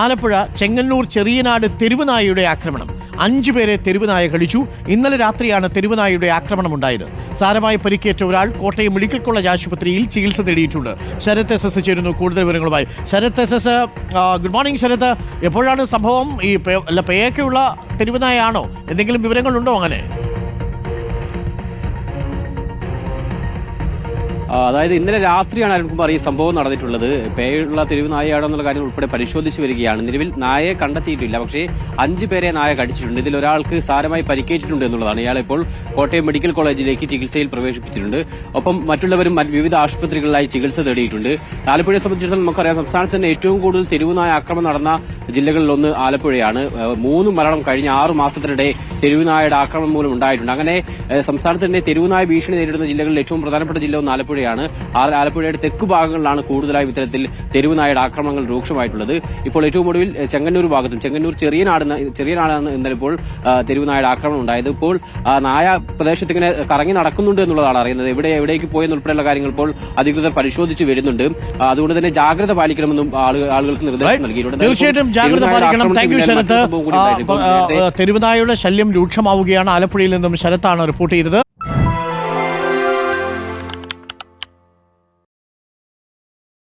ആലപ്പുഴ ചെങ്ങന്നൂർ ചെറിയനാട് തെരുവുനായയുടെ ആക്രമണം. അഞ്ചു പേരെ തെരുവുനായ കഴിച്ചു ഇന്നലെ രാത്രിയാണ് തെരുവുനായയുടെ ആക്രമണം ഉണ്ടായത്. സാരമായി പരിക്കേറ്റ ഒരാൾ കോട്ടയം മെഡിക്കൽ കോളേജ് ആശുപത്രിയിൽ ചികിത്സ തേടിയിട്ടുണ്ട്. ശരത് എസ് എസ് ചേരുന്നു കൂടുതൽ വിവരങ്ങളുമായി. Sharath S S good morning Sharath. എപ്പോഴാണ് സംഭവം? ഈ അല്ല പേയൊക്കെയുള്ള തെരുവുനായാണോ എന്തെങ്കിലും വിവരങ്ങളുണ്ടോ അങ്ങനെ? അതായത് ഇന്നലെ രാത്രിയാണ് അരുൺകുമാർ ഈ സംഭവം നടന്നിട്ടുള്ളത്. പേയുള്ള തെരുവ് നായയാണോ എന്നുള്ള കാര്യം ഉൾപ്പെടെ പരിശോധിച്ച് വരികയാണ്. നിലവിൽ നായയെ കണ്ടെത്തിയിട്ടില്ല. പക്ഷേ അഞ്ച് പേരെ നായ കടിച്ചിട്ടുണ്ട്. ഇതിൽ ഒരാൾക്ക് സാരമായി പരിക്കേറ്റിട്ടുണ്ട് എന്നുള്ളതാണ്. ഇയാളെ ഇപ്പോൾ കോട്ടയം മെഡിക്കൽ കോളേജിലേക്ക് ചികിത്സയിൽ പ്രവേശിപ്പിച്ചിട്ടുണ്ട്. ഒപ്പം മറ്റുള്ളവരും മറ്റ് വിവിധ ആശുപത്രികളിലായി ചികിത്സ തേടിയിട്ടുണ്ട്. ആലപ്പുഴയെ സംബന്ധിച്ചിടത്തോളം നമുക്കറിയാം സംസ്ഥാനത്ത് തന്നെ ഏറ്റവും കൂടുതൽ തെരുവ് നായ ആക്രമണം നടന്ന ജില്ലകളിലൊന്ന് ആലപ്പുഴയാണ്. മൂന്ന് മരണം കഴിഞ്ഞ ആറ് മാസത്തിനിടെ തെരുവുനായയുടെ ആക്രമണം മൂലം ഉണ്ടായിട്ടുണ്ട്. അങ്ങനെ സംസ്ഥാനത്തിന്റെ സംസ്ഥാനത്ത് തന്നെ തെരുവുനായ ഭീഷണി നേരിടുന്ന ജില്ലകളിൽ ഏറ്റവും പ്രധാനപ്പെട്ട ജില്ല ഒന്ന് ആലപ്പുഴയാണ്. ആലപ്പുഴയുടെ തെക്ക് ഭാഗങ്ങളിലാണ് കൂടുതലായും ഇത്തരത്തിൽ തെരുവുനായയുടെ ആക്രമണങ്ങൾ രൂക്ഷമായിട്ടുള്ളത്. ഇപ്പോൾ ഏറ്റവും ഒടുവിൽ ചെങ്ങന്നൂർ ഭാഗത്തും ചെങ്ങന്നൂർ ചെറിയനാട് ചെറിയനാടാണ് ഇന്നലെ ഇപ്പോൾ ആ, തെരുവുനായയുടെ ആക്രമണം ഉണ്ടായത്. ഇപ്പോൾ നായ പ്രദേശത്ത് ഇങ്ങനെ കറങ്ങി നടക്കുന്നുണ്ട് എന്നുള്ളതാണ് അറിയുന്നത്. എവിടെ എവിടേക്ക് പോയെന്നുൾപ്പെടെയുള്ള കാര്യങ്ങൾ ഇപ്പോൾ അധികൃതർ പരിശോധിച്ച് വരുന്നുണ്ട്. അതുകൊണ്ട് തന്നെ ജാഗ്രത പാലിക്കണമെന്നും ആളുകൾ- ആളുകൾക്ക് നിർദ്ദേശം നൽകിയിട്ടുണ്ട്. തീർച്ചയായിട്ടും ജാഗ്രത പാലിക്കണം. താങ്ക് യു ശരത്ത് തെരുവുനായയുടെ ശല്യം രൂക്ഷമാവുകയാണ് ആലപ്പുഴയിൽ നിന്നും ശരത്താണ് റിപ്പോർട്ട് ചെയ്തത്.